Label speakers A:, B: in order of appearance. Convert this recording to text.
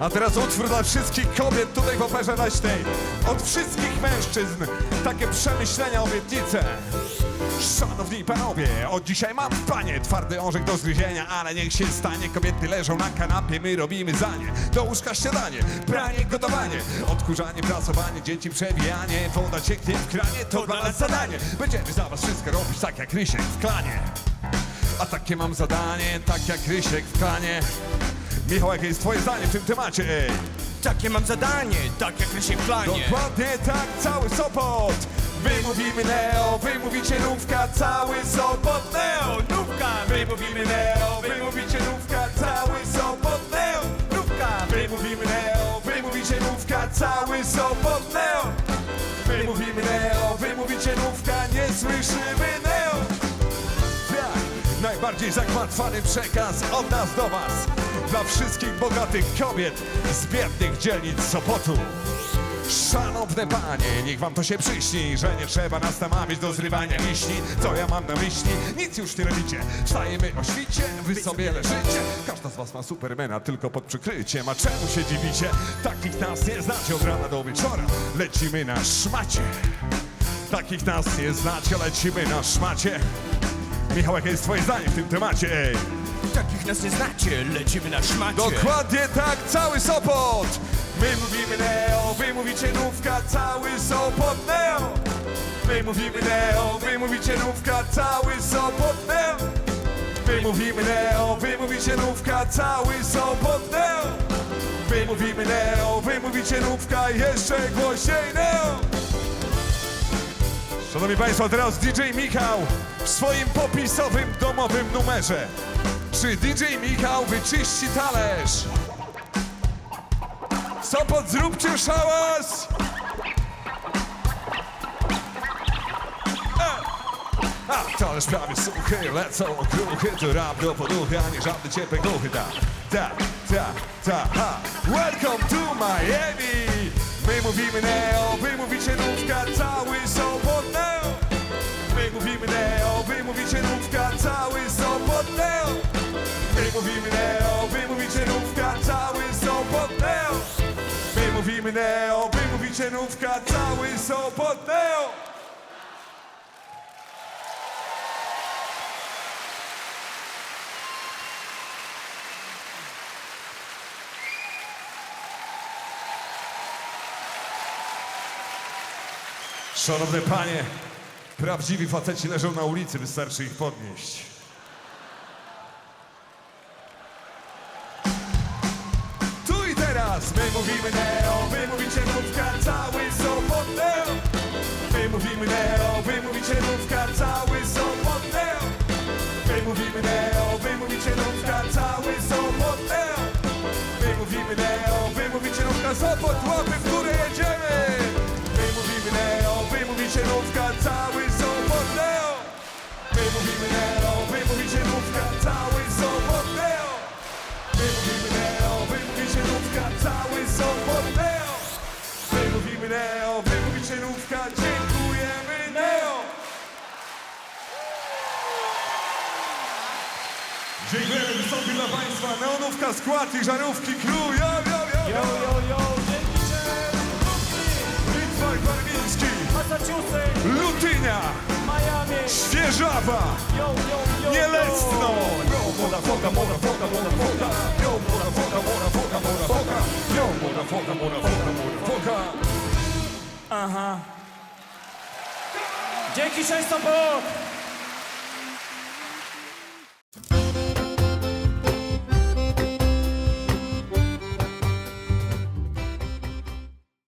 A: A teraz utwór dla wszystkich kobiet tutaj w operze leśnej. Od wszystkich mężczyzn takie przemyślenia, obietnice. Szanowni panowie, od dzisiaj mam w planie twardy orzech do zgryzienia, ale niech się stanie. Kobiety leżą na kanapie, my robimy za nie. Do łóżka śniadanie, pranie, gotowanie, odkurzanie, prasowanie, dzieci przewijanie, woda cieknie w kranie, to dla nas zadanie. Będziemy za was wszystko robić tak jak Rysiek w klanie. A takie mam zadanie, tak jak Rysiek w klanie. Michał, jakie jest twoje zdanie w tym temacie, ej?
B: Takie mam zadanie, tak jak Rysiek w planie.
A: Dokładnie tak, cały Sopot! My mówimy Neo, wy mówicie nówka, cały Sopot Neo!
B: Nówka,
A: My mówimy Neo, wy mówicie nówka, cały Sopot Neo!
B: nówka,
A: My mówimy Neo, wy mówicie nówka, cały Sopot Neo! My mówimy Neo, wy mówicie nówka, nie słyszymy Neo! Tak, najbardziej zagmatwany przekaz od nas do was Dla wszystkich bogatych kobiet z biednych dzielnic Sopotu. Szanowne panie, niech wam to się przyśni Że nie trzeba nas namawiać do zrywania liśni Co ja mam na myśli? Nic już nie robicie. Wstajemy o świcie, wy sobie leżycie. Każda z was ma supermena tylko pod przykryciem. A czemu się dziwicie? Takich nas nie znacie od rana do wieczora. Lecimy na szmacie. Takich nas nie znacie, lecimy na szmacie Michał, jakie jest twoje zdanie w tym temacie, ej?
B: takich nas nie znacie, lecimy na szmacie.
A: Dokładnie tak, cały Sopot! My mówimy Neo, wy mówicie nówka, cały Sopot Neo! My mówimy Neo, wy mówicie nówka, cały Sopot Neo! My mówimy Neo, wy mówicie nówka, cały Sopot Neo! My mówimy Neo, wy mówicie nówka, jeszcze głośniej Neo! Szanowni Państwo, teraz DJ Michał w swoim popisowym domowym numerze. Czy DJ Michał wyczyści talerz? Sopot, zróbcie szałas! E! A, talerz prawie suchy, lecą okruchy, to rap do poduchy, a nie żadne ciepłe głuchy, ta, ta, ta, ta, ha. Welcome to Miami! My mówimy Neo, wy mówicie cały Sopot Neo! Szanowne panie, prawdziwi faceci leżą na ulicy, wystarczy ich podnieść. Teraz my mówimy Neo, wy mówicie nówka, cały Sopot Neo. My mówimy Neo, wy mówicie nówka, cały My mówimy Neo, wy mówicie nówka, dziękujemy Neo. Dziękujemy wysoki dla Państwa, neonówka, skład i żarówki, crew, yo, yo, yo,
C: Yo, yo, yo,
A: Litwak Barwiński,
C: Massachusetts,
A: Lutynia,
C: Miami,
A: Świeżawa,
C: yo, yo, yo,
A: Nielesno.
C: yo.
A: Yo, motherfucker, motherfucker, motherfucker. Yo, motherfucker, motherfucker, motherfucker. Yo, motherfucker, motherfucker, motherfucker.
C: Dzięki 600 Bóg!